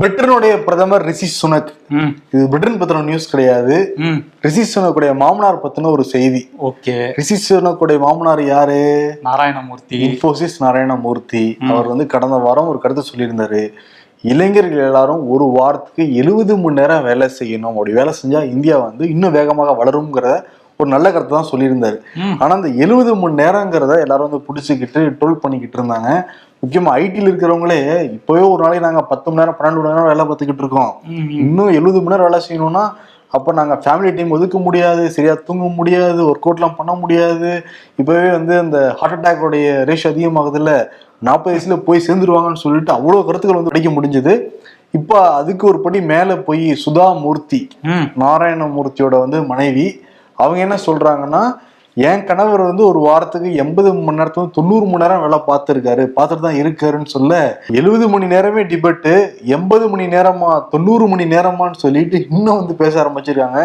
பிரிட்டனுடைய பிரதமர் ரிஷி சுனக். இது பிரிட்டன் பத்தின நியூஸ் கிடையாது. ரிஷி சுனக்குடைய மாமனார் பத்தின ஒரு செய்தி. ஓகே. ரிஷி சுனக்குடைய மாமனார் யாரு? நாராயணமூர்த்தி. இன்ஃபோசிஸ் நாராயணமூர்த்தி. அவர் வந்து கடந்த வாரம் ஒரு கருத்து சொல்லியிருந்தாரு. இளைஞர்கள் எல்லாரும் ஒரு வாரத்துக்கு எழுபது மணி நேரம் வேலை செய்யணும். அப்படி வேலை செஞ்சா இந்தியா வந்து இன்னும் வேகமாக வளருங்கிற ஒரு நல்ல கருத்தை தான் சொல்லியிருந்தாரு. ஆனா அந்த எழுபது மணி நேரங்கிறத எல்லாரும் வந்து பிடிச்சிக்கிட்டு ட்ரோல் பண்ணிக்கிட்டு இருந்தாங்க. முக்கியமா ஐடியில் இருக்கிறவங்களே இப்போவே ஒரு நாளைக்கு நாங்க பத்து மணி நேரம் பன்னெண்டு மணி நேரம் வேலை பார்த்துக்கிட்டு இருக்கோம். இன்னும் எழுபது மணி நேரம் வேலை செய்யணும்னா அப்போ நாங்கள் ஃபேமிலி டைம் ஒதுக்க முடியாது சரியா தூங்க முடியாது ஒர்க் அவுட்லாம் பண்ண முடியாது. இப்போவே வந்து அந்த ஹார்ட் அட்டாக்கோடைய ரேஷ் அதிகமாகுதுல்ல நாற்பது வயசுல போய் சேர்ந்துருவாங்கன்னு சொல்லிட்டு அவ்வளோ கருத்துக்கள் வந்து கிடைக்க முடிஞ்சது. இப்போ அதுக்கு ஒரு படி மேலே போய் சுதா மூர்த்தி நாராயணமூர்த்தியோட வந்து மனைவி அவங்க என்ன சொல்றாங்கன்னா என் கணவர் வந்து ஒரு வாரத்துக்கு எண்பது மணி நேரத்துல தொண்ணூறு மணி நேரம் வேலை பார்த்துருக்காரு. பார்த்துட்டு தான் இருக்காருன்னு சொல்ல எழுபது மணி நேரமே டிபேட்டு எண்பது மணி நேரமா தொண்ணூறு மணி நேரமான்னு சொல்லிட்டு இன்னும் வந்து பேச ஆரம்பிச்சிருக்காங்க.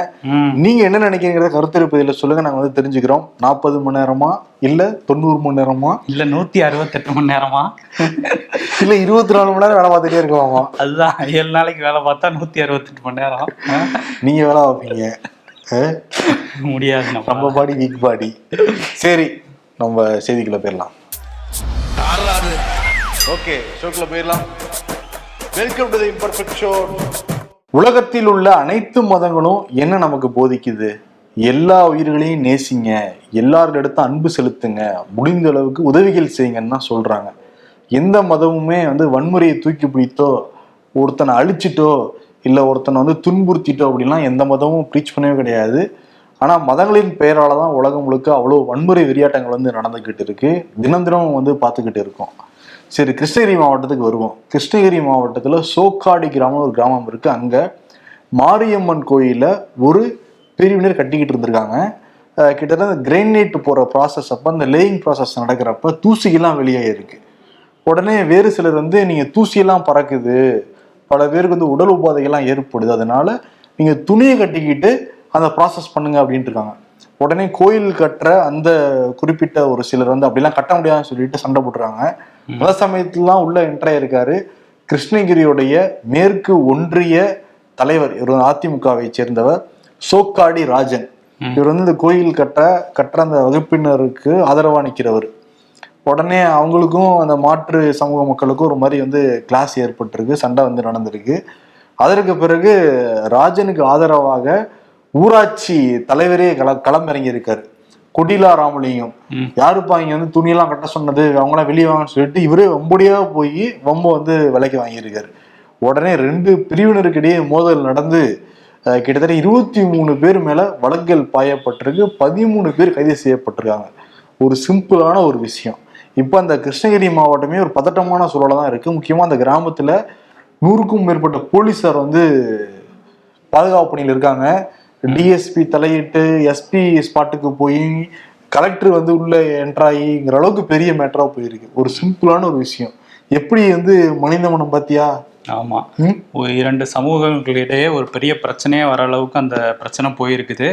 நீங்க என்ன நினைக்கிறீங்கிறத கருத்தரிப்பதில் சொல்லுங்க. நாங்க வந்து தெரிஞ்சுக்கிறோம். நாற்பது மணி நேரமா இல்ல தொண்ணூறு மணி நேரமா? இல்ல நூத்தி அறுபத்தெட்டு மணி நேரமா? இல்ல இருபத்தி நாலு மணி நேரம் வேலை பார்த்துட்டே இருக்கலாமா? அதுதான் ஏழு நாளைக்கு வேலை பார்த்தா நூத்தி அறுபத்தெட்டு மணி நேரம்? நீங்க வேலை பார்ப்பீங்க? முடியாது நம்ம. பாடி வீக் பாடி சரி நம்ம செய்திக்குள்ள போயிடலாம். ஓகே ஷோக்குள்ள போயிடலாம். Welcome to the imperfect show உலகத்தில் உள்ள அனைத்து மதங்களும் என்ன நமக்கு போதிக்குது? எல்லா உயிர்களையும் நேசிங்க. எல்லாரிடத்தும் அன்பு செலுத்துங்க. முடிந்த அளவுக்கு உதவிகள் செய்யுங்கன்னு தான் சொல்றாங்க. எந்த மதமுமே வந்து வன்முறையை தூக்கி பிடித்தோ ஒருத்தனை அழிச்சிட்டோ இல்லை ஒருத்தனை வந்து துன்புறுத்திட்டோம் அப்படிலாம் எந்த மதமும் ப்ரீச் பண்ணவே கிடையாது. ஆனால் மதங்களின் பெயரால் தான் உலகம் முழுக்க அவ்வளோ வன்முறை வெறியாட்டங்கள் வந்து நடந்துக்கிட்டு இருக்கு. தினம் தினம் வந்து பார்த்துக்கிட்டு இருக்கோம். சரி கிருஷ்ணகிரி மாவட்டத்துக்கு வருவோம். கிருஷ்ணகிரி மாவட்டத்தில் சோக்காடி கிராமம் ஒரு கிராமம் இருக்குது அங்கே மாரியம்மன் கோயிலில் ஒரு பிரிவினர் கட்டிக்கிட்டு இருந்திருக்காங்க. கிட்டத்தட்ட கிரைனைட் போகிற ப்ராசஸ் அப்போ அந்த லேயிங் ப்ராசஸ் நடக்கிறப்ப தூசியெல்லாம் வெளியே உடனே வேறு சிலர் வந்து நீங்கள் தூசியெல்லாம் பறக்குது. பல பேருக்கு வந்து உடல் உபாதைகள்லாம் ஏற்படுது. அதனால நீங்கள் துணியை கட்டிக்கிட்டு அந்த ப்ராசஸ் பண்ணுங்க அப்படின்ட்டு இருக்காங்க. உடனே கோயில் கட்டுற அந்த குறிப்பிட்ட ஒரு சிலர் வந்து அப்படிலாம் கட்ட முடியாதுன்னு சொல்லிட்டு சண்டை போட்டுறாங்க. அந்த சமயத்துலாம் உள்ள என்ட்ராய் இருக்காரு. கிருஷ்ணகிரியுடைய மேற்கு ஒன்றிய தலைவர் இவர் அதிமுகவை சேர்ந்தவர் சோக்காடி ராஜன். இவர் வந்து இந்த கோயில் கட்ட கட்டுற அந்த வகுப்பினருக்கு ஆதரவா நிற்கிறவர் உடனே அவங்களுக்கும் அந்த மாற்று சமூக மக்களுக்கும் ஒரு மாதிரி வந்து கிளாஸ் ஏற்பட்டிருக்கு சண்டை வந்து நடந்திருக்கு. அதற்கு பிறகு ராஜனுக்கு ஆதரவாக ஊராட்சி தலைவரே கள களமிறங்கி இருக்காரு கொடிலா ராமலிங்கம். யாருப்பா இங்க வந்து துணியெல்லாம் கட்ட சொன்னது? அவங்களாம் வெளியே வாங்கன்னு சொல்லிட்டு இவரே வம்படியா போய் வம்ப வந்து விலைக்கு வாங்கியிருக்காரு. உடனே ரெண்டு பிரிவினருக்கு இடையே மோதல் நடந்து கிட்டத்தட்ட இருபத்தி மூணு பேர் மேல வழக்குகள் பாயப்பட்டிருக்கு. பதிமூணு பேர் கைது செய்யப்பட்டிருக்காங்க. ஒரு சிம்பிளான ஒரு விஷயம். இப்போ அந்த கிருஷ்ணகிரி மாவட்டமே ஒரு பதட்டமான சூழலாக தான் இருக்குது முக்கியமாக அந்த கிராமத்தில் நூறுக்கும் மேற்பட்ட போலீஸார் வந்து பாதுகாப்பு பணியில் இருக்காங்க. டிஎஸ்பி தலையிட்டு எஸ்பி ஸ்பாட்டுக்கு போய் கலெக்டர் வந்து உள்ளே என்ட்ராயிங்கிற அளவுக்கு பெரிய மேட்டராக போயிருக்கு. ஒரு சிம்பிளான ஒரு விஷயம். எப்படி வந்து மனித மனம் பார்த்தியா ஆமா. இரண்டு சமூகங்களிடையே ஒரு பெரிய பிரச்சனையே வர அளவுக்கு அந்த பிரச்சனை போயிருக்குது.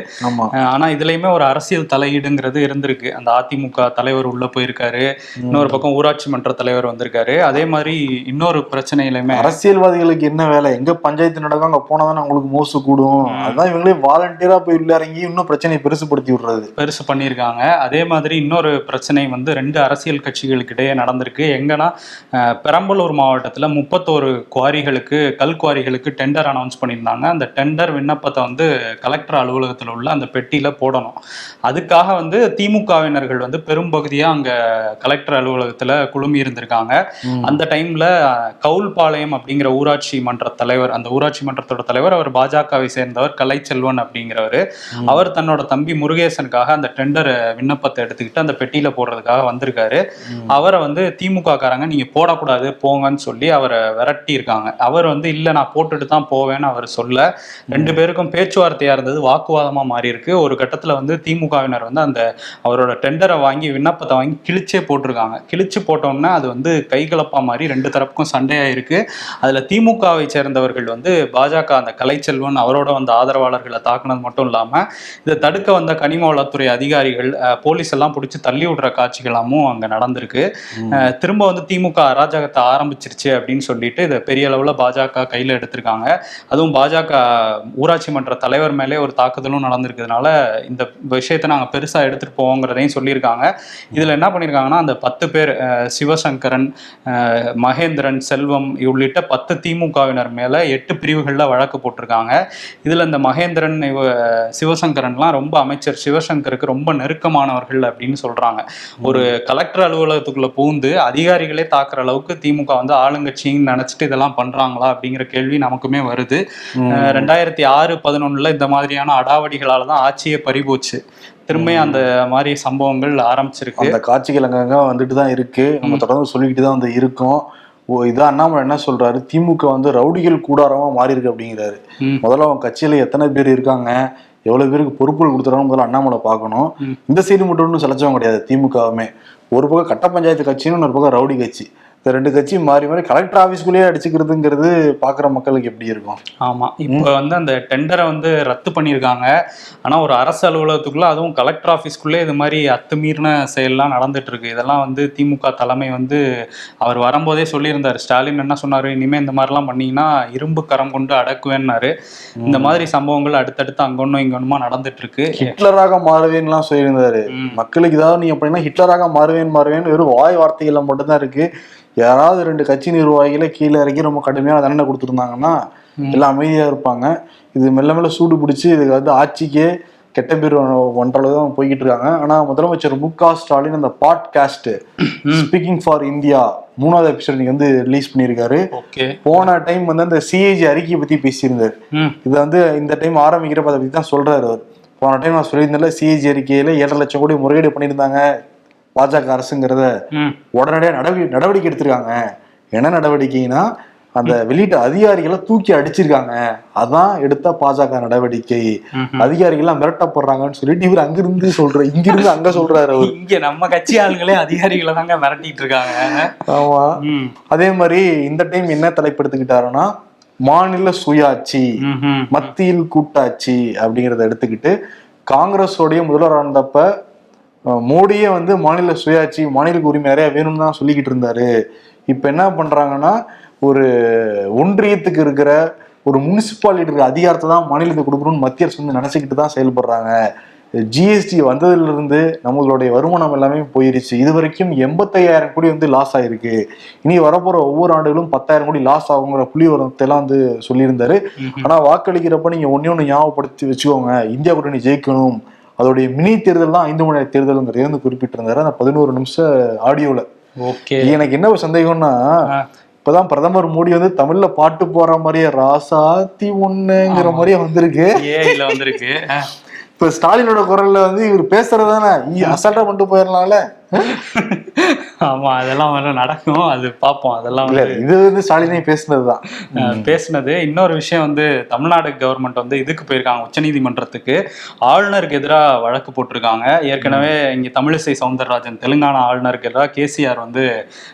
ஆனா இதுலயுமே ஒரு அரசியல் தலையீடுங்கிறது இருந்திருக்கு. அந்த அதிமுக தலைவர் உள்ள போயிருக்காரு. இன்னொரு பக்கம் ஊராட்சி மன்ற தலைவர் வந்திருக்காரு. அதே மாதிரி இன்னொரு பிரச்சனையிலுமே அரசியல்வாதிகளுக்கு என்ன வேலை? எங்க பஞ்சாயத்து நடக்கும்? அங்க போனாதானே அவங்களுக்கு மோசு கூடும். அதான் இவங்களே வாலண்டியரா போய் உள்ள இறங்கி இன்னும் பிரச்சனையை பெருசுப்படுத்தி விடுறது. பெருசு பண்ணியிருக்காங்க. அதே மாதிரி இன்னொரு பிரச்சனை வந்து ரெண்டு அரசியல் கட்சிகளுக்கு இடையே நடந்திருக்கு. எங்கன்னா பெரம்பலூர் மாவட்டத்தில் முப்பத்தோரு குவாரிகளுக்கு கல் குவாரிகளுக்கு டெண்டர் அனௌன்ஸ் பண்ணியிருந்தாங்க. அந்த டெண்டர் விண்ணப்பத்தை வந்து கலெக்டர் அலுவலகத்தில் உள்ள அந்த பெட்டியில் போடணும். அதுக்காக வந்து திமுகவினர்கள் வந்து பெரும்பகுதியாக அங்கே கலெக்டர் அலுவலகத்தில் குழுமி இருந்திருக்காங்க. அந்த டைம்ல கவுல்பாளையம் அப்படிங்கிற ஊராட்சி மன்ற தலைவர் அந்த ஊராட்சி மன்றத்தோட தலைவர் அவர் பாஜகவை சேர்ந்தவர் கலைச்செல்வன் அப்படிங்கிறவர். அவர் தன்னோட தம்பி முருகேசனுக்காக அந்த டெண்டர் விண்ணப்பத்தை எடுத்துக்கிட்டு அந்த பெட்டியில போடுறதுக்காக வந்திருக்காரு. அவரை வந்து திமுக காரங்க நீங்க போடக்கூடாது போங்கன்னு சொல்லி அவரை விரட்டி இருக்காங்க அவர் வந்து இல்ல நான் போட்டுட்டு தான் போவேன்னு அவர் சொல்ல. ரெண்டு பேருக்கும் பேச்சுவார்த்தையா இருந்தது. வாக்குவாதமா மாறி இருக்கு ஒரு கட்டத்துல வந்து திமுகவினர் வந்து அந்த அவரோட டெண்டரை வாங்கி விண்ணப்பத்தை வாங்கி கிழிச்சே போட்டிருக்காங்க. கிழிச்சு போட்டோம்னா அது வந்து கைகலப்பா மாதிரி ரெண்டு தரப்புக்கும் சண்டையா இருக்கு அதுல திமுகவை சேர்ந்தவர்கள் வந்து பாஜக அந்த கலைச்செல்வன் அவரோட வந்த ஆதரவாளர்களை தாக்குனது மட்டும் இல்லாம இதை தடுக்க வந்த கனிம வளத்துறை அதிகாரிகள் போலீஸ் எல்லாம் பிடிச்சி தள்ளி விடுற காட்சிகளாமும் அங்க நடந்திருக்கு. திரும்ப வந்து திமுக அராஜகத்தை ஆரம்பிச்சிருச்சு அப்படின்னு சொல்லிட்டு இதை பெரிய பெரிய அளவில் பாஜக கையில் எடுத்திருக்காங்க. அதுவும் பாஜக ஊராட்சி மன்ற தலைவர் மேலே ஒரு தாக்குதலும் நடந்திருக்கிறதுனால இந்த விஷயத்தை நாங்கள் பெருசாக எடுத்துகிட்டு போவோங்கிறதையும் சொல்லியிருக்காங்க. இதில் என்ன பண்ணியிருக்காங்கன்னா அந்த பத்து பேர் சிவசங்கரன் மகேந்திரன் செல்வம் உள்ளிட்ட பத்து திமுகவினர் மேலே எட்டு பிரிவுகளில் வழக்கு போட்டிருக்காங்க. இதில் இந்த மகேந்திரன் இவ சிவசங்கரன்லாம் ரொம்ப அமைச்சர் சிவசங்கருக்கு ரொம்ப நெருக்கமானவர்கள் அப்படின்னு சொல்கிறாங்க ஒரு கலெக்டர் அலுவலகத்துக்குள்ளே பூந்து அதிகாரிகளே தாக்குற அளவுக்கு திமுக வந்து ஆளுங்கட்சின்னு நினச்சிட்டு இதெல்லாம் பண்ணுறாங்களா அப்படிங்கிற கேள்வி நமக்குமே வருது. ரெண்டாயிரத்தி ஆறு பதினொன்றில் இந்த மாதிரியான அடாவடிகளால் தான் ஆட்சியே பறிபோச்சு. திரும்ப அந்த மாதிரி சம்பவங்கள் ஆரம்பிச்சிருக்கு. அந்த காட்சிகள் அங்கங்க வந்துட்டு தான் இருக்கு. நம்ம தொடர்ந்து சொல்லிக்கிட்டு தான் வந்து இருக்கோம். ஓ இதான் அண்ணாமலை என்ன சொல்றாரு? திமுக வந்து ரவுடிகள் கூடாரமா மாறி இருக்கு அப்படிங்கிறாரு. முதல்ல அவங்க கட்சியில எத்தனை பேர் இருக்காங்க? எவ்வளவு பேருக்கு பொறுப்புகள் கொடுத்துறாங்க முதல்ல அண்ணாமலை பார்க்கணும். இந்த சைடு மட்டும் ஒன்றும் செலச்சவங்க கிடையாது திமுகவுமே. ஒரு பக்கம் கட்ட பஞ்சாயத்து கட்சின்னு இன்னொரு பக்கம் ரவுடி கட்சி. இந்த ரெண்டு கட்சியும் மாறி மாறி கலெக்டர் ஆபீஸ்க்குள்ளேயே அடிச்சுக்கிறதுங்கிறது பாக்குற மக்களுக்கு எப்படி இருக்கும்? ஆமா. இப்போ வந்து அந்த டெண்டரை வந்து ரத்து பண்ணியிருக்காங்க. ஆனா ஒரு அரசு அலுவலகத்துக்குள்ள அதுவும் கலெக்டர் ஆஃபீஸ்க்குள்ளே இது மாதிரி அத்துமீறின செயல்லாம் நடந்துட்டு இருக்கு இதெல்லாம் வந்து திமுக தலைமை வந்து அவர் வரும்போதே சொல்லியிருந்தார். ஸ்டாலின் என்ன சொன்னாரு? இனிமே இந்த மாதிரிலாம் பண்ணீங்கன்னா இரும்பு கரம் கொண்டு அடக்குவேன்னாரு. இந்த மாதிரி சம்பவங்கள் அடுத்தடுத்து அங்கொன்னும் இங்கொன்னுமா நடந்துட்டு இருக்கு ஹிட்லராக மாறுவேன்லாம் சொல்லியிருந்தாரு. மக்களுக்கு ஏதாவது நீ அப்படின்னா ஹிட்லராக மாறுவேன் மாறுவேன் வெறும் வாய் வார்த்தைகள்ல மட்டும்தான் இருக்கு. யாராவது ரெண்டு கட்சி நிர்வாகிகளை கீழே இறக்கி ரொம்ப கடுமையான தண்டனை கொடுத்துருந்தாங்கன்னா எல்லாம் அமைதியா இருப்பாங்க. இது மெல்ல மெல்ல சூடு பிடிச்சி இதுக்கு வந்து ஆட்சிக்கே கெட்ட பேர் ஒன்றளவு தான் போய்கிட்டு இருக்காங்க. ஆனா முதலமைச்சர் மு க ஸ்டாலின் அந்த பாட்காஸ்ட் ஸ்பீக்கிங் ஃபார் இந்தியா மூணாவது எபிசோட் நீங்க வந்து ரிலீஸ் பண்ணியிருக்காரு. போன டைம் வந்து அந்த சிஏஜி அறிக்கையை பத்தி பேசியிருந்தாரு. இது வந்து இந்த டைம் ஆரம்பிக்கிறப்ப அதை பத்தி தான் சொல்றாரு அவர். போன டைம் நான் சொல்லியிருந்தேன்ல சிஏஜி அறிக்கையில ஏழரை லட்சம் கோடி முறையீடு பண்ணியிருந்தாங்க. பாஜக அரசுங்கிறத உடனடியாக நடவடிக்கை நடவடிக்கை எடுத்திருக்காங்க. என்ன நடவடிக்கைனா அந்த வெளியிட்ட அதிகாரிகளை தூக்கி அடிச்சிருக்காங்க. அதான் எடுத்த பாஜக நடவடிக்கை. ம்ஹும். அதிகாரிகள்லாம் மிரட்டப்படுறாங்கன்னு சொல்லிட்டு இவர் அங்கிருந்து சொல்ற இங்கிருந்து அங்க சொல்றாரு அவர். இங்க நம்ம கட்சி ஆளுங்களே அதிகாரிகளை தாங்க மிரட்டிட்டு இருக்காங்க. ஆமா. அதே மாதிரி இந்த டைம் என்ன தலைப்பு எடுத்துக்கிட்டாருன்னா மாநில சுயாட்சி. மத்தியில் கூட்டாட்சி அப்படிங்கிறத எடுத்துக்கிட்டு காங்கிரஸோடைய முதல்வர் இருந்தப்ப அஹ், மோடியே வந்து மாநில சுயாட்சி மாநில உரிமை நிறைய வேணும்னு தான் சொல்லிக்கிட்டு இருந்தாரு. இப்ப என்ன பண்றாங்கன்னா ஒரு ஒன்றியத்துக்கு இருக்கிற ஒரு முனிசிபாலிட்டி இருக்கிற அதிகாரத்தை தான் மாநிலத்துக்கு கொடுக்கணும்னு மத்திய அரசு வந்து நினைச்சுக்கிட்டு தான் செயல்படுறாங்க. ஜிஎஸ்டி வந்ததுல இருந்து நம்மளுடைய வருமானம் எல்லாமே போயிருச்சு. இது வரைக்கும் எண்பத்தையாயிரம் கோடி வந்து லாஸ் ஆயிருக்கு. இனி வரப்போற ஒவ்வொரு ஆண்டுகளும் பத்தாயிரம் கோடி லாஸ் ஆகுங்கிற புள்ளி வந்து சொல்லியிருந்தாரு. ஆனா வாக்களிக்கிறப்ப நீங்க ஒண்ணே ஒண்ணு ஞாபகப்படுத்தி வச்சுக்கோங்க. இந்தியா கூட்டணி ஜெயிக்கணும். அதோடைய மினி தேர்தல் தான் ஐந்து மணி நேர தேர்தலுங்கிறத. வந்து குறிப்பிட்டிருந்தாரு. அந்த பதினோரு நிமிஷம் ஆடியோல. ஓகே. எனக்கு என்ன ஒரு சந்தேகம்னா. இப்பதான் பிரதமர் மோடி வந்து தமிழ்ல பாட்டு போற மாதிரியே ராசாத்தி ஒண்ணுங்கிற மாதிரியே வந்திருக்கு. வந்திருக்கு. இப்ப ஸ்டாலினோட குரல்ல வந்து இவர் பேசுறதானே? அசால்ட்டா பண்ணிட்டு போயிடலாம்ல ஆமா அதெல்லாம் வேற நடக்கும். அது பார்ப்போம். அதெல்லாம் இது வந்து ஸ்டாலினே பேசுனதுதான். பேசுனது. இன்னொரு விஷயம் வந்து தமிழ்நாடு கவர்மெண்ட் வந்து இதுக்கு போயிருக்காங்க உச்சநீதிமன்றத்துக்கு. ஆளுநருக்கு எதிராக வழக்கு போட்டிருக்காங்க. ஏற்கனவே இங்க தமிழிசை சவுந்தரராஜன் தெலுங்கானா ஆளுநருக்கு எதிராக கேசிஆர் வந்து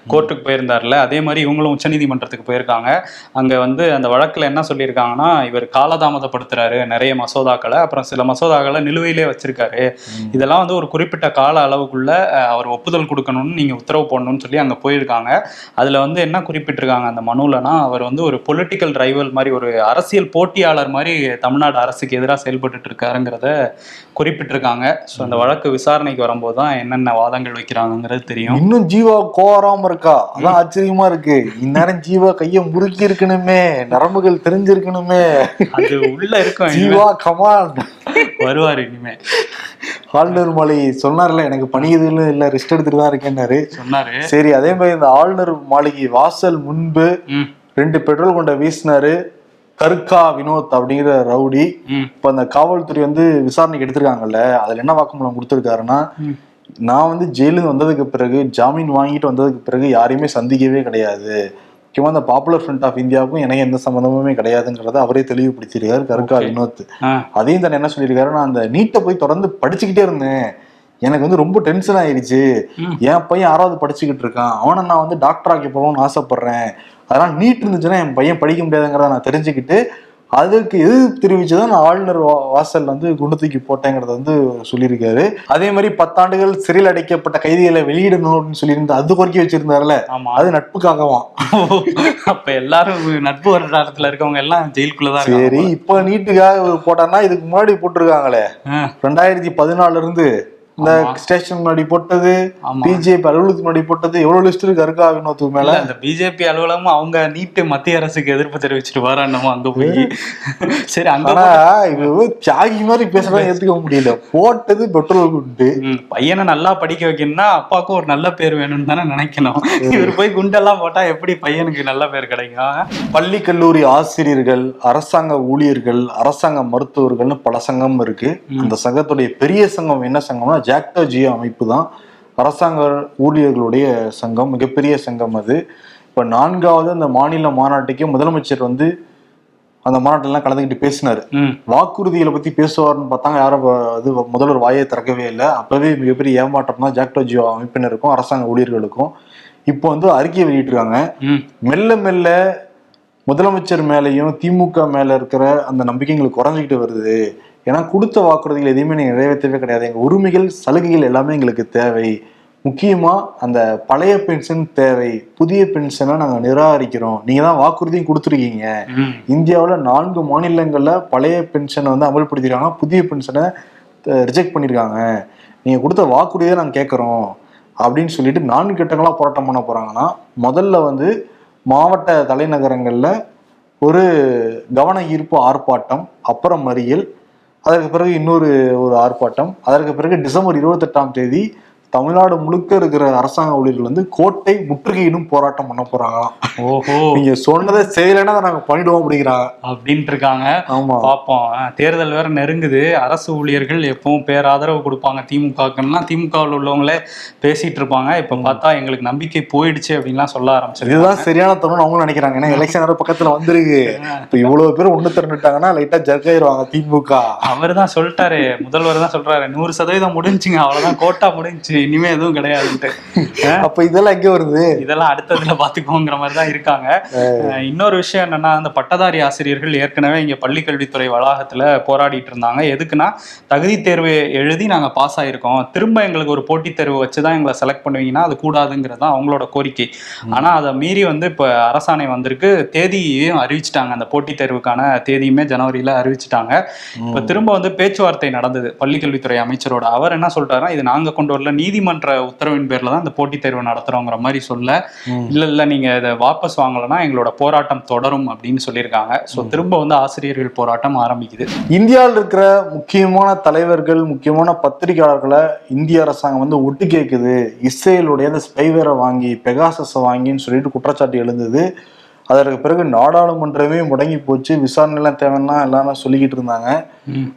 கோர்ட்டுக்கு போயிருந்தார்ல அதே மாதிரி இவங்களும் உச்சநீதிமன்றத்துக்கு போயிருக்காங்க. அங்க வந்து அந்த வழக்குல என்ன சொல்லியிருக்காங்கன்னா இவர் காலதாமதப்படுத்துறாரு நிறைய மசோதாக்களை. அப்புறம் சில மசோதாக்களை நிலுவையிலே வச்சிருக்காரு. இதெல்லாம் வந்து ஒரு குறிப்பிட்ட கால அளவுக்குள்ள அவர் ஒப்புதல் கொடுக்கணும்னு நீங்க உத்தரவு போடணும்னு சொல்லி அங்க போயிருக்காங்க. அதுல வந்து என்ன குறிப்பிட்டிருக்காங்க அந்த மனுலனா அவர் வந்து ஒரு பொலிட்டிக்கல் ரைவல் மாதிரி ஒரு அரசியல் போட்டியாளர் மாதிரி தமிழ்நாடு அரசுக்கு எதிராக செயல்பட்டுட்டு இருக்காருங்கிறத குறிப்பிட்டிருக்காங்க. ஸோ அந்த வழக்கு விசாரணைக்கு வரும்போது தான் என்னென்ன வாதங்கள் வைக்கிறாங்கங்கிறது தெரியும். இன்னும் ஜீவா கோராம இருக்கா? அதான் ஆச்சரியமா இருக்கு. இந்நேரம் ஜீவா கைய முறுக்கி இருக்கணுமே நரம்புகள் தெரிஞ்சிருக்கணுமே. அது உள்ள இருக்கும். ஜீவா கமான் வருவாரு இனிமே. ஆளுநர் மாலை சொன்னார்ல எனக்கு பணி எதுவும் இல்ல ரெஸ்ட் எடுத்துட்டு தான் இருக்கேன்னாரு. சொன்னாரு. சரி அதே மாதிரி இந்த ஆளுநர் மாளிகை வாசல் முன்பு ரெண்டு பெட்ரோல் கொண்ட வீசினாரு கர்கா வினோத் அப்படிங்கிற ரவுடி. இப்ப அந்த காவல்துறை வந்து விசாரணைக்கு எடுத்திருக்காங்கல்ல அதுல என்ன வாக்குமூலம் கொடுத்திருக்காருன்னா. நான் வந்து ஜெயிலுக்கு வந்ததுக்கு பிறகு ஜாமீன் வாங்கிட்டு வந்ததுக்கு பிறகு யாரையுமே சந்திக்கவே கிடையாது. முக்கியமா அந்த பாப்புலர் ஃப்ரண்ட் ஆஃப் இந்தியாவுக்கும் எனக்கு எந்த சம்மந்தமுமே கிடையாதுங்கிறத அவரே தெளிவுபடுத்தியிருக்காரு. கர்கா Okay. வினோத். அதையும் தானே என்ன சொல்லியிருக்காரு நான் அந்த நீட்டை போய் தொடர்ந்து படிச்சுக்கிட்டே இருந்தேன். எனக்கு வந்து ரொம்ப டென்ஷன் ஆயிருச்சு. ம். என் பையன் ஆறாவது படிச்சுக்கிட்டு இருக்கான். அவனை நான் வந்து டாக்டர் ஆக்கி போகணும்னு ஆசைப்படுறேன். அதனால நீட் இருந்துச்சுன்னா என் பையன் படிக்க முடியாதுங்கிறத நான் தெரிஞ்சுக்கிட்டு அதுக்கு எதிர்ப்பு தெரிவிச்சுதான் நான் ஆளுநர் வாசல் வந்து குண்டு தூக்கி போட்டேங்கிறத வந்து சொல்லியிருக்காரு. அதே மாதிரி பத்தாண்டுகள் சிறையில் அடைக்கப்பட்ட கைதிகளை வெளியிடணும் அப்படின்னு சொல்லியிருந்த அது கோரிக்கை வச்சிருந்தாருல ஆமா. அது நட்புக்காகவாம். அப்ப எல்லாரும் நட்பு வட்டாரத்துல இருக்கவங்க எல்லாம் ஜெயிலுக்குள்ளதான் சரி இப்ப நீட்டுக்காக போட்டான்னா இதுக்கு முன்னாடி போட்டிருக்காங்களே. ரெண்டாயிரத்தி பதினாலுல இருந்து இந்த. ஸ்டேஷன் முன்னாடி போட்டது பிஜேபி அலுவலகத்துக்கு முன்னாடி போட்டது எவ்வளவு லிஸ்ட் இருக்கு அருக்கா வினோத்துக்கு மேல? அந்த பிஜேபி அலுவலகமும் அவங்க நீட்டு மத்திய அரசுக்கு எதிர்ப்பு தெரிவிச்சுட்டு வரானமோ அங்க போய்? சரி அங்க இவ தியாகி மாதிரி பேசுறதா ஏத்துக்க முடியல. போட்டது பெட்ரோல் குண்டு. பையனை நல்லா படிக்க வைக்கணும்னா அப்பாவுக்கும் ஒரு நல்ல பேர் வேணும்னு தானே நினைக்கணும். இவர் போய் குண்டெல்லாம் போட்டா எப்படி பையனுக்கு நல்ல பேர் கிடைக்கும்? பள்ளி கல்லூரி ஆசிரியர்கள் அரசாங்க ஊழியர்கள் அரசாங்க மருத்துவர்கள்னு பல சங்கம் இருக்கு. அந்த சங்கத்துடைய பெரிய சங்கம் என்ன சங்கம்னா ஜாக்டோ ஜியோ அமைப்பு தான். அரசாங்க ஊழியர்களுடைய சங்கம் மிகப்பெரிய சங்கம் அது. இப்ப நான்காவது அந்த மாநில மாநாட்டுக்கே முதலமைச்சர் வந்து அந்த மாநாட்டிலாம் கலந்துக்கிட்டு பேசினாரு. வாக்குறுதிகளை பத்தி பேசுவார்னு பார்த்தாங்க. யாரும் இது முதல்வர் வாயை திறக்கவே இல்லை. அப்பவே மிகப்பெரிய ஏமாற்றம் தான் ஜாக்டோ ஜியோ அமைப்பினருக்கும் அரசாங்க ஊழியர்களுக்கும். இப்போ வந்து அறிக்கை வெளியிட்டிருக்காங்க. மெல்ல மெல்ல முதலமைச்சர் மேலேயும் திமுக மேல இருக்கிற அந்த நம்பிக்கைகள் குறைஞ்சிக்கிட்டு வருது. ஏன்னா கொடுத்த வாக்குறுதிகள் எதையுமே நீங்க நிறைவேற்றவே கிடையாது. எங்க உரிமைகள் சலுகைகள் எல்லாமே எங்களுக்கு தேவை. முக்கியமா அந்த பழைய பென்ஷன் தேவை. புதிய பென்ஷனை நாங்க நிராகரிக்கிறோம். நீங்க தான் வாக்குறுதியும் கொடுத்துருக்கீங்க. இந்தியாவுல நான்கு மாநிலங்கள்ல பழைய பென்ஷனை வந்து அமல்படுத்திருக்காங்க. புதிய பென்ஷனை ரிஜெக்ட் பண்ணியிருக்காங்க நீங்க கொடுத்த வாக்குறுதியை நாங்க கேட்குறோம். அப்படின்னு சொல்லிட்டு நான்கு கட்டங்களா போராட்டம் பண்ண போறாங்கன்னா முதல்ல வந்து மாவட்ட தலைநகரங்கள்ல ஒரு கவன ஈர்ப்பு ஆர்ப்பாட்டம் அப்புறம் மறியல் அதற்கு பிறகு இன்னொரு ஒரு ஆர்ப்பாட்டம். அதற்கு பிறகு டிசம்பர் இருபத்தெட்டாம் தேதி தமிழ்நாடு முழுக்க இருக்கிற அரசாங்க ஊழியர்கள் வந்து கோட்டை முற்றுகையிடும் போராட்டம் பண்ண போறாங்களாம் ஓஹோ. நீங்க சொன்னதை செய்யலைன்னா அதை நாங்க பண்ணிடுவோம் அப்படிங்கிறாங்க. அப்படின்ட்டு இருக்காங்க ஆமா பார்ப்போம் தேர்தல் வேற நெருங்குது. அரசு ஊழியர்கள் எப்பவும் பேராதரவு கொடுப்பாங்க திமுகக்குன்னா. திமுகவில் உள்ளவங்களே பேசிட்டு இருப்பாங்க இப்ப பார்த்தா எங்களுக்கு நம்பிக்கை போயிடுச்சு அப்படின்லாம் சொல்ல ஆரம்பிச்சிருக்காங்க. இதுதான் சரியான தருணம் அவங்களும் நினைக்கிறாங்க. ஏன்னா எலெக்ஷன் வேற பக்கத்துல வந்துருக்கு. இப்ப இவ்வளவு பேர் ஒண்ணு திரண்டுட்டாங்கன்னா லைட்டா ஜர்க் ஆயிருவாங்க திமுக. அவர் தான் சொல்லிட்டாரு. முதல்வர் தான் சொல்றாரு. நூறு சதவீதம் முடிஞ்சுங்க. அவ்வளவுதான். கோட்டா முடிஞ்சுச்சு. இனிமே எதுவும் கிடையாதுன்ட்டு. அப்ப இதெல்லாம் எங்க வருது? இதெல்லாம் அடுத்ததுல பாத்துக்கோங்கிற மாதிரி தான் இருக்காங்க இன்னொரு விஷயம் என்னன்னா அந்த பட்டதாரி ஆசிரியர்கள் ஏற்கனவே இங்க பள்ளிக்கல்வித்துறை வளாகத்துல போராடிட்டு இருந்தாங்க. எதுக்குன்னா தகுதி தேர்வு எழுதி நாங்க பாஸ் ஆயிருக்கோம். திரும்ப எங்களுக்கு ஒரு போட்டித் தேர்வு வச்சுதான் எங்களை செலக்ட் பண்ணுவீங்கன்னா அது கூடாதுங்கிறது தான் அவங்களோட கோரிக்கை. ஆனா அதை மீறி வந்து இப்ப அரசாணை வந்திருக்கு. தேதியையும் அறிவிச்சிட்டாங்க. அந்த போட்டித் தேர்வுக்கான தேதியுமே ஜனவரியில அறிவிச்சிட்டாங்க. இப்ப திரும்ப வந்து பேச்சுவார்த்தை நடந்தது. பள்ளிக்கல்வித்துறை அமைச்சரோட. அவர் என்ன சொல்றாருன்னா இது நாங்க கொண்டு வரல நீதிமன்ற உத்தரவின் பேர்ல தான் இந்த போட்டித் தேர்வு நடத்துறோங்கிற மாதிரி சொல்ல. இல்ல இல்ல நீங்க இதை வாபஸ் வாங்கலைன்னா எங்களோட போராட்டம் தொடரும் அப்படின்னு சொல்லியிருக்காங்க. ஸோ திரும்ப வந்து ஆசிரியர்கள் போராட்டம் ஆரம்பிக்குது. இந்தியாவில் இருக்கிற முக்கியமான தலைவர்கள் முக்கியமான பத்திரிகையாளர்களை இந்திய அரசாங்கம் வந்து ஒட்டு கேட்குது இஸ்ரேலுடைய அந்த ஸ்பைவேரை வாங்கி பெகாசஸை வாங்கின்னு சொல்லிட்டு குற்றச்சாட்டு எழுந்தது. அதற்கு பிறகு நாடாளுமன்றமே முடங்கி போச்சு. விசாரணைலாம் தேவைன்னா எல்லாரும் சொல்லிக்கிட்டு இருந்தாங்க.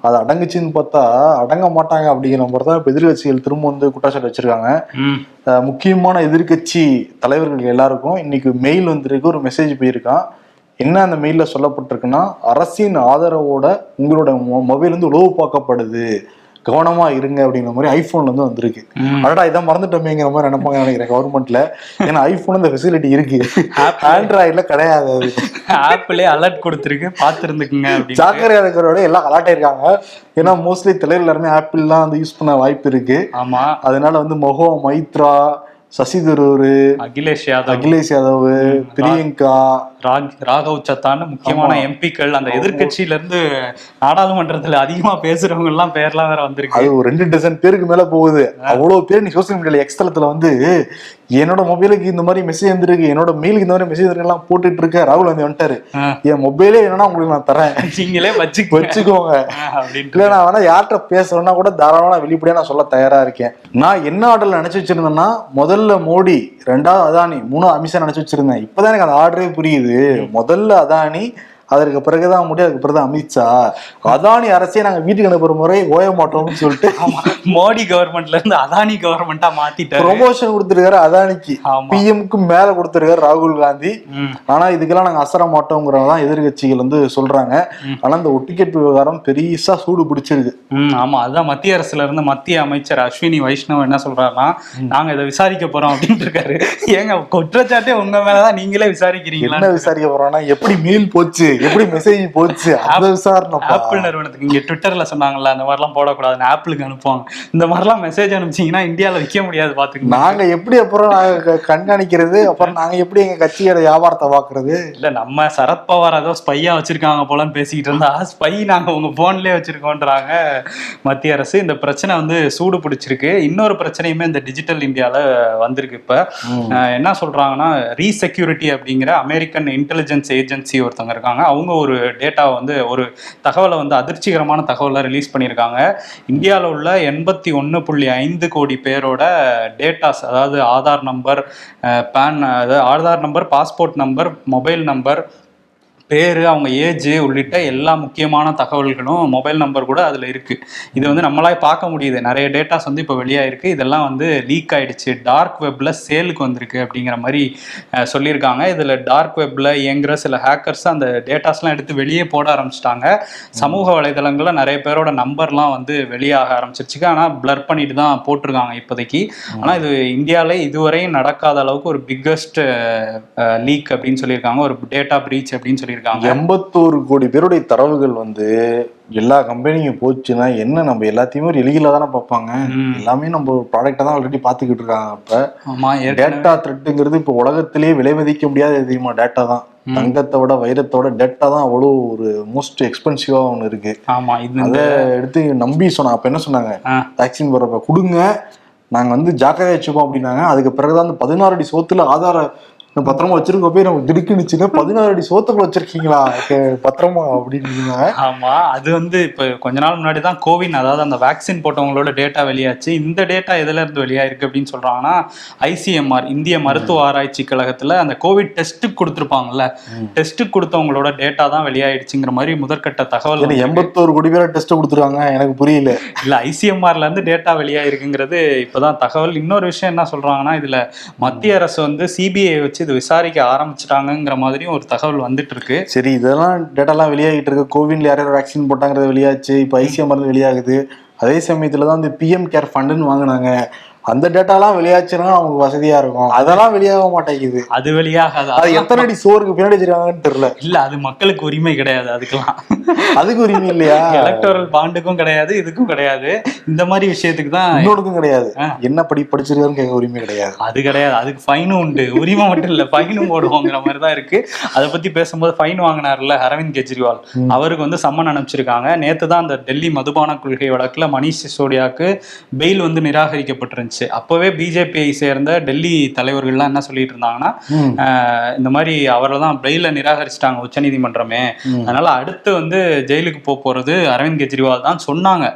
அது அடங்குச்சுன்னு பார்த்தா அடங்க மாட்டாங்க அப்படிங்கிற மாதிரி தான் இப்போ எதிர்கட்சிகள் திரும்ப வந்து குற்றச்சாட்டு வச்சிருக்காங்க. முக்கியமான எதிர்க்கட்சி தலைவர்கள் எல்லாருக்கும் இன்னைக்கு மெயில் வந்திருக்கு. ஒரு மெசேஜ் போயிருக்கான். என்ன அந்த மெயில்ல சொல்லப்பட்டிருக்குன்னா அரசின் ஆதரவோட உங்களோட மொபைல் வந்து உளவு பார்க்கப்படுது. கவனமா இருங்க அப்படிங்கிற மாதிரி ஐபோன்ல இருந்து வந்திருக்கு. அடடா இதை மறந்துட்டோமேங்கிற மாதிரி நினைப்பாங்க நினைக்கிறேன் கவர்மெண்ட்ல ஏன்னா ஐபோன் இந்த ஃபெசிலிட்டி இருக்கு. ஆண்ட்ராய்டுல கிடையாது அது. ஆப்பிளே அலர்ட் கொடுத்துருக்கு. பார்த்துருந்துக்குங்க ஜாக்கிரதையா இருக்கிறோட எல்லாம் அலாட் இருக்காங்க ஏன்னா மோஸ்ட்லி தலைவர் எல்லாருமே ஆப்பிள்லாம் வந்து யூஸ் பண்ண வாய்ப்பு இருக்கு. ஆமா. அதனால வந்து மொஹோ மைத்ரா சசி தரூர் அகிலேஷ் யாதவ் அகிலேஷ் யாதவ் பிரியங்கா ராக் ராகவ் சத்தான்னு முக்கியமான எம்பிக்கள் அந்த எதிர்க்கட்சியில இருந்து நாடாளுமன்றத்துல அதிகமா பேசுறவங்க எல்லாம் பேர்லாம் வேற வந்திருக்கு. அது ஒரு ரெண்டு டசன் பேருக்கு மேல போகுது. அவ்வளவு பேர் நீ சோசியல் மீடியால எக்ஸ்தலத்துல வந்து என்னோட மொபைலுக்கு இந்த மாதிரி மெசேஜ் வந்திருக்கு என்னோட மெயிலுக்கு இந்த மாதிரி மெசேஜ் எல்லாம் போட்டுட்டு இருக்க. ராகுல் வந்து வந்துட்டாரு. என் மொபைலே என்னன்னா உங்களுக்கு நான் தரேன். நீங்களே வச்சுக்கோ வச்சுக்கோங்க. இல்ல நான் வேணா யார்கிட்ட பேசுறேன்னா கூட தாராளமா வெளிப்படையா நான் சொல்ல தயாரா இருக்கேன். நான் என்ன ஆர்டர்ல நினைச்சு வச்சிருந்தேன்னா முதல்ல மோடி ரெண்டாவது அதானி மூணாவது அமித்ஷா நினைச்சு வச்சிருந்தேன். இப்பதான் எனக்கு அந்த ஆர்டரே புரியுது. முதல்ல அதானி அதற்கு பிறகுதான் மோடி அதுக்கு பிறகு அமித்ஷா. அதானி அரசே நாங்க வீட்டுக்கு அனுப்புற முறை ஓய மாட்டோம்னு சொல்லிட்டு மோடி கவர்மெண்ட்ல இருந்து அதானி கவர்மெண்டா மாத்திட்டாரு. ப்ரொமோஷன் கொடுத்திருக்காரு அதானிக்கு. பிஎம்க்கு மேல கொடுத்திருக்காரு ராகுல் காந்தி. ஆனா இதுக்கெல்லாம் நாங்க அசர மாட்டோங்கிறதான் எதிர்கட்சிகள் வந்து சொல்றாங்க. ஆனா இந்த ஒட்டிக்கெட் விவகாரம் பெரியசா சூடு பிடிச்சிருக்கு. ஆமா. அதுதான் மத்திய அரசுல இருந்து மத்திய அமைச்சர் அஸ்வினி வைஷ்ணவ் என்ன சொல்றாருன்னா நாங்க இதை விசாரிக்க போறோம் அப்படின்ட்டு இருக்காரு. ஏங்க குற்றச்சாட்டே உங்க மேலதான் நீங்களே விசாரிக்கிறீங்களா என்ன விசாரிக்க போறோம்னா எப்படி மெயில் போச்சு? எப்படி மெசேஜ் போச்சு? அந்த விசாரணப்பா? ஆப்பிள் நிறுவனத்துக்கு இங்க ட்விட்டர்ல சொன்னாங்கல்ல அந்த மாதிரிலாம் போடக்கூடாதுன்னு ஆப்பிளுக்கு அனுப்புவாங்க. இந்த மாதிரிலாம் மெசேஜ் அனுப்பிச்சீங்கன்னா இந்தியால விற்க முடியாது பாத்துக்கோங்க. நாங்க எப்படி அப்புறம் கண்காணிக்கிறது? அப்புறம் நாங்க எப்படி எங்க கட்சியோட வியாபாரத்தை பாக்குறது இல்ல நம்ம சரத்பவார் ஏதோ ஸ்பையா வச்சிருக்காங்க போலன்னு பேசிக்கிட்டு இருந்தா ஸ்பை நாங்க உங்க போன்லயே வச்சிருக்கோன்றாங்க மத்திய அரசு. இந்த பிரச்சனை வந்து சூடு பிடிச்சிருக்கு. இன்னொரு பிரச்சனையுமே இந்த டிஜிட்டல் இந்தியால வந்திருக்கு இப்ப. என்ன சொல்றாங்கன்னா ரீசெக்யூரிட்டி அப்படிங்கிற அமெரிக்கன் இன்டெலிஜென்ஸ் ஏஜென்சி ஒருத்தவங்க இருக்காங்க. அவங்க ஒரு டேட்டாவை வந்து ஒரு தகவலை வந்து அதிர்ச்சிகரமான தகவலை ரிலீஸ் பண்ணியிருக்காங்க. இந்தியாவில் உள்ள எண்பத்தி ஒன்று புள்ளி ஐந்து கோடி பேரோட டேட்டாஸ் அதாவது ஆதார் நம்பர் பேன் அதாவது Aadhaar number passport number mobile number பேர் அவங்க ஏஜ் உள்ளிட்ட எல்லா முக்கியமான தகவல்களும் மொபைல் நம்பர் கூட அதில் இருக்குது இது வந்து நம்மளால் பார்க்க முடியுது. நிறைய டேட்டாஸ் வந்து இப்போ வெளியாகிருக்கு இதெல்லாம் வந்து லீக் ஆகிடுச்சு டார்க் வெப்பில் சேலுக்கு வந்திருக்கு அப்படிங்கிற மாதிரி சொல்லியிருக்காங்க. இதில் டார்க் வெப்பில் இயங்குகிற சில ஹேக்கர்ஸ் அந்த டேட்டாஸ்லாம் எடுத்து வெளியே போட ஆரம்பிச்சிட்டாங்க. சமூக வலைதளங்களில் நிறைய பேரோட நம்பர்லாம் வந்து வெளியாக ஆரம்பிச்சிருச்சு ஆனால் பிளர் பண்ணிட்டு தான் போட்டிருக்காங்க இப்போதைக்கு. ஆனால் இது இந்தியாவில் இதுவரையும் நடக்காத அளவுக்கு ஒரு பிக்கஸ்ட் லீக் அப்படின்னு சொல்லியிருக்காங்க. ஒரு டேட்டா பிரீச் அப்படின்னு சொல்லியிருக்காங்க. எண்பத்தோரு கோடி பேருடைய தரவுகள் வந்து எல்லா கம்பெனியும் போச்சுன்னா என்ன நம்ம எல்லாத்தையுமே ஒரு எளியில தானே பார்ப்பாங்க. எல்லாமே நம்ம ப்ராடக்ட்டை தான் ஆல்ரெடி பார்த்துக்கிட்டு இருக்காங்க. அப்ப டேட்டா த்ரெட்டுங்கிறது இப்போ உலகத்திலேயே விலை மதிக்க முடியாத தெரியுமா? டேட்டா தான். தங்கத்தை விட வைரத்தை விட டேட்டா தான் அவ்வளோ ஒரு மோஸ்ட் எக்ஸ்பென்சிவா ஒன்று இருக்கு. ஆமா இது அதை எடுத்து நம்பி சொன்னா அப்ப என்ன சொன்னாங்க. வேக்சின் போடுறப்ப கொடுங்க நாங்க வந்து ஜாக்கிரதை வச்சுக்கோம் அப்படின்னாங்க. அதுக்கு பிறகுதான் அந்த பதினாறு அடி சோத்துல ஆதார பத்திரமா வச்சிருக்க போய் நம்ம திடுக்குனுச்சுன்னா பதினாறு அடி சோத்துக்குள்ள வச்சிருக்கீங்களா? பத்திரமா அப்படின்னு ஆமா அது வந்து இப்ப கொஞ்ச நாள் முன்னாடி தான் கோவின் அதாவது அந்த வேக்சின் போட்டவங்களோட டேட்டா வெளியாச்சு. இந்த டேட்டா எதுல இருந்து வெளியாயிருக்கு அப்படின்னு சொல்றாங்கன்னா ஐசிஎம்ஆர் இந்திய மருத்துவ ஆராய்ச்சி கழகத்துல அந்த கோவிட் டெஸ்ட்டுக்கு கொடுத்துருப்பாங்கல்ல. டெஸ்ட்டுக்கு கொடுத்தவங்களோட டேட்டா தான் வெளியாயிடுச்சுங்கிற மாதிரி முதற்கட்ட தகவல். எண்பத்தோரு கோடி பேரை டெஸ்ட் கொடுத்துருக்காங்க? எனக்கு புரியல. இல்ல ஐசிஎம்ஆர்ல இருந்து டேட்டா வெளியாயிருக்குங்கிறது இப்பதான் தகவல். இன்னொரு விஷயம் என்ன சொல்றாங்கன்னா இதுல மத்திய அரசு வந்து சிபிஐ வச்சு இது விசாரிக்க ஆரம்பிச்சிட்டாங்கங்கிற மாதிரியும் ஒரு தகவல் வந்துட்டு இருக்கு சரி இதெல்லாம் டேட்டாலாம் வெளியாகிட்டு இருக்கு. கோவின்ல யார் யார் வேக்சின் போட்டாங்கிறது வெளியாச்சு. இப்போ ஐசிஎம்ஆர் வெளியாகுது. அதே சமயத்துல தான் இந்த பிஎம் கேர் ஃபண்டுன்னு வாங்கினாங்க. அந்த டேட்டாலாம் வெளியாச்சுன்னா நமக்கு வசதியா இருக்கும். அதெல்லாம் வெளியாக மாட்டேங்குது. அது வெளியாகாது? அது எத்தனை அடி சோறுக்கு பின்னாடி வச்சிருக்காங்கன்னு தெரியல. இல்ல அது மக்களுக்கு உரிமை கிடையாது அதுக்கெல்லாம். அதுக்கு உரிமை இல்லையா? எலக்டோரல் பாண்டுக்கும் கிடையாது இதுக்கும் கிடையாது. இந்த மாதிரி விஷயத்துக்கு தான் இன்னொருக்கும் கிடையாது. என்ன படி படிச்சிருக்காருன்னு கேட்க உரிமை கிடையாது. அது கிடையாது. அதுக்கு ஃபைனும் உண்டு. உரிமை மட்டும் இல்ல ஃபைனும் போடுவோங்கிற மாதிரி தான் இருக்கு. அதை பத்தி பேசும்போது ஃபைன் வாங்கினார்ல அரவிந்த் கெஜ்ரிவால். அவருக்கு வந்து சம்மன் அனுப்பிச்சிருக்காங்க. நேத்து தான் அந்த டெல்லி மதுபான கொள்கை வழக்குல மணிஷ் சிசோடியாக்கு பெயில் வந்து நிராகரிக்கப்பட்டிருந்துச்சு. அப்பவே பிஜேபியை சேர்ந்த டெல்லி தலைவர்கள்லாம் என்ன சொல்லிட்டு இருந்தாங்கன்னா இந்த மாதிரி அவரை தான் பெயில நிராகரிச்சிட்டாங்க உச்சநீதிமன்றமே. அதனால அடுத்து வந்து ஜெயிலுக்கு போக போறது அரவிந்த் கெஜ்ரிவால் தான் சொன்னாங்க.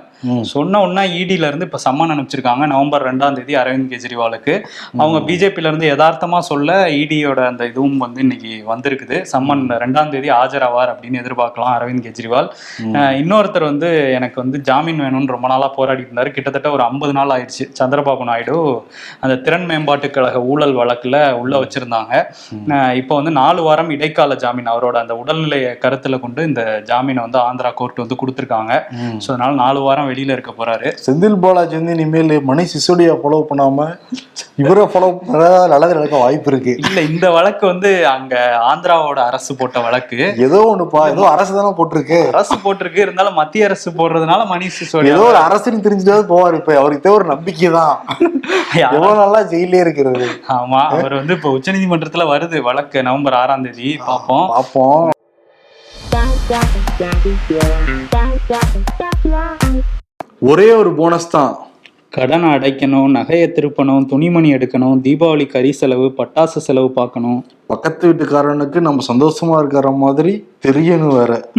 சொன்ன உடனே இடில இருந்து இப்ப சம்மன் அனுப்பிச்சிருக்காங்க. நவம்பர் ரெண்டாம் தேதி அரவிந்த் கெஜ்ரிவாலுக்கு. அவங்க பிஜேபில இருந்து யதார்த்தமா சொல்ல இடியோட அந்த இதுவும் வந்து இன்னைக்கு வந்திருக்குது. சம்மன் ரெண்டாம் தேதி ஆஜராவார் அப்படின்னு எதிர்பார்க்கலாம் அரவிந்த் கெஜ்ரிவால். இன்னொருத்தர் வந்து எனக்கு வந்து ஜாமீன் வேணும்னு ரொம்ப நாளா போராடிட்டு இருந்தாரு கிட்டத்தட்ட ஒரு ஐம்பது நாள் ஆயிடுச்சு. சந்திரபாபு நாயுடு அந்த திறன் மேம்பாட்டு கழக ஊழல் வழக்குல உள்ள வச்சிருந்தாங்க. இப்போ வந்து நாலு வாரம் இடைக்கால ஜாமீன். அவரோட அந்த உடல்நிலையை கருத்துல கொண்டு இந்த ஜாமீனை வந்து ஆந்திரா கோர்ட் வந்து கொடுத்துருக்காங்க. ஸோ அதனால நாலு வாரம் வெளியில இருக்க போறாரு செந்தில் பாலாஜி வந்து இனிமேல் மணி சிசோடியா ஃபாலோ பண்ணாம இவரை ஃபாலோ பண்ணா நல்லது நடக்க வாய்ப்பு இருக்கு இல்ல இந்த வழக்கு வந்து அங்க ஆந்திராவோட அரசு போட்ட வழக்கு ஏதோ ஒண்ணுப்பா ஏதோ அரசு தானே போட்டிருக்கு அரசு போட்டிருக்கு இருந்தாலும் மத்திய அரசு போடுறதுனால மணிஷ் சிசோடியா ஏதோ ஒரு அரசுன்னு தெரிஞ்சுட்டாவது போவார் இப்ப அவருக்கு ஒரு நம்பிக்கை தான் எவ்வளவு நாளா ஜெயிலே இருக்கிறது ஆமா அவர் வந்து இப்ப உச்சநீதிமன்றத்துல வருது வழக்கு நவம்பர் ஆறாம் தேதி பார்ப்போம் பார்ப்போம் ஒரே ஒரு போனஸ் தான். கடனை அடைக்கணும் நகையை திருப்பணும் துணிமணி எடுக்கணும் தீபாவளி கறி செலவு பட்டாசு செலவு பார்க்கணும். பக்கத்து வீட்டுக்காரனுக்கு நம்ம சந்தோஷமா இருக்கிற மாதிரி தெரியணும் வேற.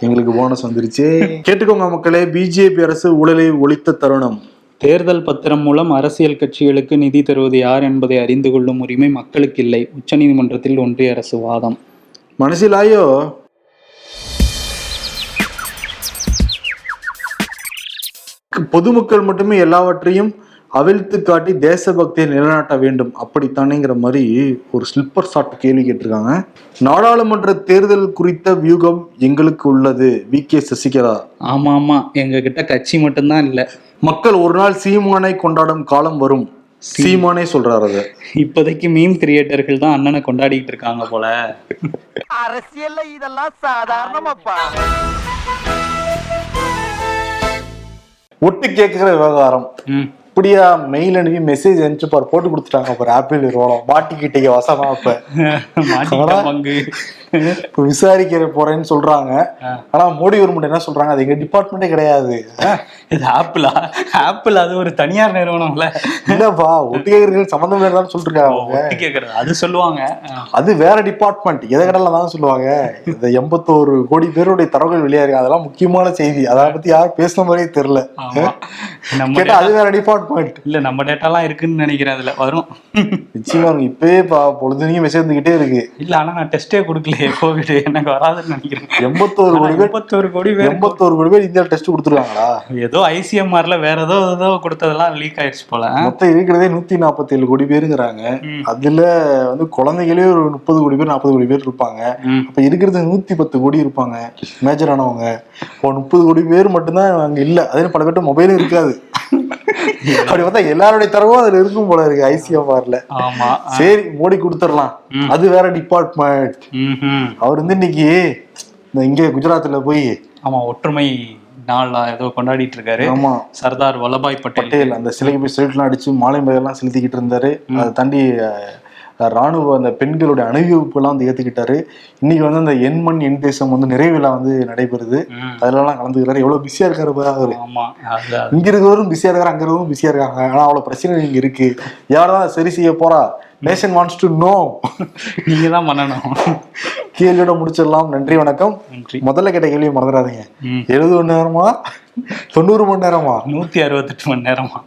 எங்களுக்கு போனஸ் வந்துருச்சு. கேட்டுக்கோங்க மக்களே பிஜேபி அரசு ஊழலை ஒழித்த தருணம். தேர்தல் பத்திரம் மூலம் அரசியல் கட்சிகளுக்கு நிதி தருவது யார் என்பதை அறிந்து கொள்ளும் உரிமை மக்களுக்கு இல்லை. உச்சநீதிமன்றத்தில் ஒன்றிய அரசு வாதம். மனசிலாயோ பொதுமக்கள் மட்டுமே எல்லாவற்றையும் அவிழ்த்து காட்டி தேசபக்தியை நிலைநாட்ட வேண்டும். அப்படித்தானேங்கிற மாதிரி ஒரு ஸ்லிப்பர் ஷாட் கேள்வி கேட்டிருக்காங்க. நாடாளுமன்ற தேர்தல் குறித்த வியூகம் எங்களுக்கு உள்ளது. வி. கே. சசிகலா. ஆமா ஆமா. எங்க கிட்ட கட்சி மட்டும்தான் இல்ல. மக்கள் ஒரு நாள் சீமானை கொண்டாடும் காலம் வரும். சீமானே சொல்றாரு அது. இப்போதைக்கு மீம் கிரியேட்டர்கள் தான் அண்ணனை கொண்டாடிட்டு இருக்காங்க போல. அரசியல்ல இதெல்லாம் சாதாரணமாப்பா. ஒட்டு கேட்கிற விவகாரம். ம். இப்படியா மெயில் அனுப்பி மெசேஜ் அனுப்பிச்சு பாரு போட்டு கொடுத்துட்டாங்க. பாரு ஆப்பிள் நிறுவனம் மாட்டிக்கிட்டீங்க வசமா இப்ப. விசாரிக்கிற போறேன்னு சொல்றாங்க. ஆனா மோடி கவர்மெண்ட் என்ன சொல்றாங்க? அது எங்க டிபார்ட்மெண்ட்டே கிடையாது. இது ஆப்பிளா ஆப்பிள் அது ஒரு தனியார் நிறுவனம்ல. இல்லப்பா ஒட்டு கேட்கறது சம்பந்தம் இல்லைன்னு கேக்குறது அது சொல்லுவாங்க. அது வேற டிபார்ட்மெண்ட் எதை கடல தான் சொல்லுவாங்க. இந்த எண்பத்தோரு கோடி பேருடைய தரவுகள் வெளியாயிருக்கு. அதெல்லாம் முக்கியமான செய்தி. அதை பத்தி யாரும் பேசின மாதிரியே தெரியல. கேட்டா அது வேற டிபார்ட்மெண்ட் இல்ல நம்ம டேட்டாலாம் இருக்குன்னு நினைக்கிறேன் அதுல. வரும். நிச்சயமா பா பொழுதுனையும் மெசேஜ் வந்துகிட்டே இருக்கு. இல்ல ஆனா நான் டெஸ்டே கொடுக்கலையே கோவிட் எனக்கு வராதுன்னு நினைக்கிறேன். எண்பத்தோரு கோடி பேர் எண்பத்தோரு கோடி பேர் எண்பத்தோரு கோடி பேர் இந்தியா டெஸ்ட் கொடுத்துருக்காங்களா? ஏதோ ஐசிஎம்ஆர்ல வேற ஏதோ ஏதோ கொடுத்ததெல்லாம் லீக் ஆயிடுச்சு போல. மொத்தம் இருக்கிறதே நூத்தி நாற்பத்தி ஏழு கோடி பேருங்கிறாங்க. அதுல வந்து குழந்தைகளே ஒரு முப்பது கோடி பேர் நாற்பது கோடி பேர் இருப்பாங்க. அப்ப இருக்கிறது நூத்தி பத்து கோடி இருப்பாங்க. மேஜர் ஆனவங்க. இப்போ முப்பது கோடி பேர் மட்டும்தான் அங்க இல்ல. அதே பல பேர்ட்ட மொபைலும் இருக்காது. அப்படி பார்த்தா எல்லாருடைய தரவும் அதுல இருக்கும் போல இருக்கு ஐசிஎம்ஆர்ல ஆமா. சரி மோடி கொடுத்துடலாம். அது வேற டிபார்ட்மெண்ட். அவர் வந்து இன்னைக்கு இங்க குஜராத்ல போய் ஆமா ஒற்றுமை நாள் ஏதோ கொண்டாடிட்டு இருக்காரு. ஆமா. சர்தார் வல்லபாய் பட்டேல். அந்த சிலைக்கு போய் செலுட்லாம் அடிச்சு மாலை மலர்லாம் செலுத்திக்கிட்டு இருந்தாரு. அதை தாண்டி ராணுவ அந்த பெண்களுடைய அணிவகுப்பு எல்லாம் வந்து ஏத்துக்கிட்டாரு. இன்னைக்கு வந்து அந்த எண் மண் எண் தேசம் வந்து நிறைவிழா வந்து நடைபெறுது. ம். அதுல எல்லாம் கலந்துக்கிறாரு. எவ்வளவு பிஸியா இருக்காரு அவரு. இங்க இருக்கிறவரும் பிஸியா இருக்காரு அங்க இருக்கிறவரும் பிஸியா இருக்காங்க. ஆனா அவ்வளவு பிரச்சனை இங்க இருக்கு. யாரதான் சரி செய்ய போறா? நேஷன் வாண்ட்ஸ் டு நோ நீங்க தான் பண்ணணும். கேள்வியோட முடிச்சிடலாம். நன்றி வணக்கம். நன்றி. முதல்ல கேட்ட கேள்வியை மறந்துடாதீங்க. எழுபது மணி நேரமா? தொண்ணூறு மணி நேரமா? நூத்தி அறுபத்தெட்டு மணி நேரமா?